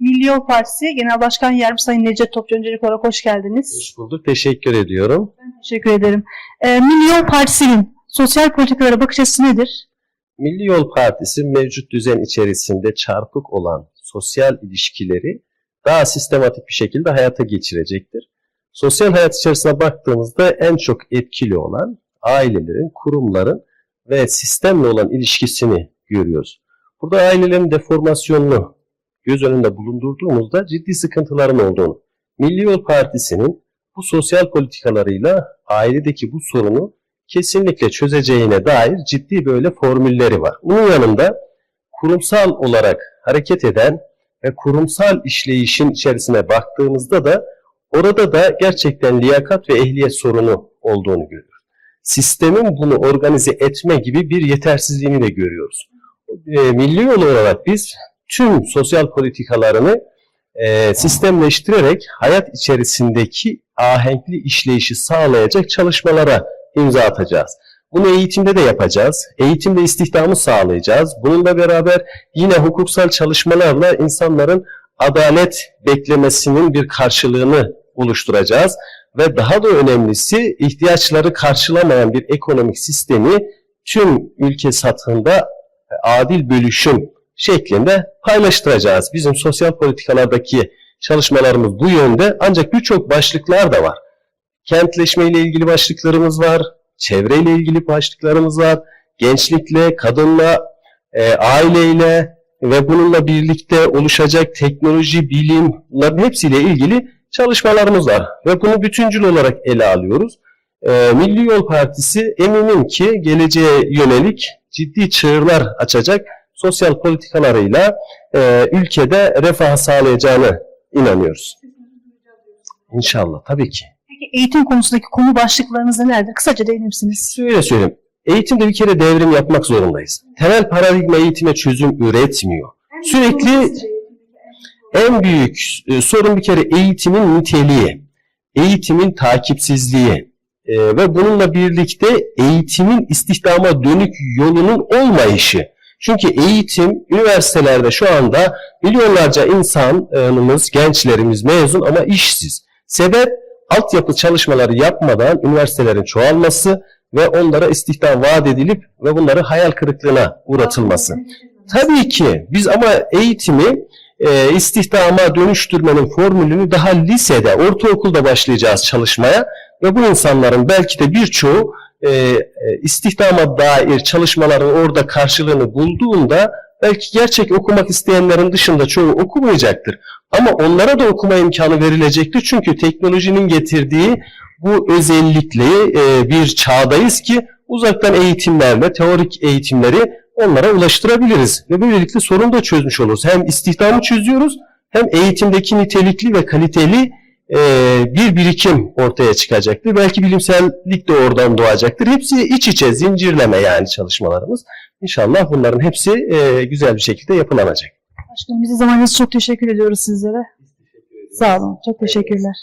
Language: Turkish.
Milli Yol Partisi Genel Başkan Yardımcısı Sayın Necdet Topçu öncelikle olarak hoş geldiniz. Hoş bulduk. Teşekkür ediyorum. Ben teşekkür ederim. Ee, Milli Yol Partisi'nin sosyal politikalara bakış açısı nedir? Milli Yol Partisi mevcut düzen içerisinde çarpık olan sosyal ilişkileri daha sistematik bir şekilde hayata geçirecektir. Sosyal hayat içerisine baktığımızda en çok etkili olan ailelerin, kurumların ve sistemle olan ilişkisini görüyoruz. Burada ailelerin deformasyonunu göz önünde bulundurduğumuzda ciddi sıkıntıların olduğunu, Milli Yol Partisi'nin bu sosyal politikalarıyla ailedeki bu sorunu kesinlikle çözeceğine dair ciddi böyle formülleri var. Bunun yanında kurumsal olarak hareket eden ve kurumsal işleyişin içerisine baktığımızda da orada da gerçekten liyakat ve ehliyet sorunu olduğunu görüyoruz. Sistemin bunu organize etme gibi bir yetersizliğini de görüyoruz. E, milli yol olarak biz tüm sosyal politikalarını e, sistemleştirerek hayat içerisindeki ahenkli işleyişi sağlayacak çalışmalara imza atacağız. Bunu eğitimde de yapacağız. Eğitimde istihdamı sağlayacağız. Bununla beraber yine hukuksal çalışmalarla insanların adalet beklemesinin bir karşılığını oluşturacağız. Ve daha da önemlisi ihtiyaçları karşılamayan bir ekonomik sistemi tüm ülke satında adil bölüşüm şeklinde paylaştıracağız. Bizim sosyal politikalardaki çalışmalarımız bu yönde ancak birçok başlıklar da var. Kentleşme ile ilgili başlıklarımız var, çevreyle ilgili başlıklarımız var, gençlikle, kadınla, e, aileyle ve bununla birlikte oluşacak teknoloji, bilim, bunların hepsiyle ilgili çalışmalarımız var. Ve bunu bütüncül olarak ele alıyoruz. E, Milli Yol Partisi eminim ki geleceğe yönelik ciddi çığırlar açacak sosyal politikalarıyla e, ülkede refah sağlayacağını inanıyoruz. İnşallah tabii ki. Peki eğitim konusundaki konu başlıklarınız nelerdir? Kısaca değinir misiniz? Şöyle söyleyeyim. Eğitimde bir kere devrim yapmak zorundayız. Temel paradigma eğitime çözüm üretmiyor. Sürekli en büyük e, sorun bir kere eğitimin niteliği, eğitimin takipsizliği e, ve bununla birlikte eğitimin istihdama dönük yolunun olmayışı. Çünkü eğitim üniversitelerde şu anda milyonlarca insanımız, gençlerimiz mezun ama işsiz. Sebep altyapı çalışmaları yapmadan üniversitelerin çoğalması ve onlara istihdam vaat edilip ve bunları hayal kırıklığına uğratılması. Tabii ki biz ama eğitimi e, istihdama dönüştürmenin formülünü daha lisede, ortaokulda başlayacağız çalışmaya ve bu insanların belki de birçoğu e, e, istihdama dair çalışmaların orada karşılığını bulduğunda belki gerçek okumak isteyenlerin dışında çoğu okumayacaktır. Ama onlara da okuma imkanı verilecektir. Çünkü teknolojinin getirdiği bu özellikle e, bir çağdayız ki uzaktan eğitimlerle, teorik eğitimleri onlara ulaştırabiliriz. Ve böylelikle sorunu da çözmüş oluruz. Hem istihdamı çözüyoruz hem eğitimdeki nitelikli ve kaliteli bir birikim ortaya çıkacaktır. Belki bilimsellik de oradan doğacaktır. Hepsi iç içe zincirleme yani çalışmalarımız. İnşallah bunların hepsi e, güzel bir şekilde yapılanacak. Başkanım bize zamanınız çok teşekkür ediyoruz sizlere. Sağ olun. Çok teşekkürler.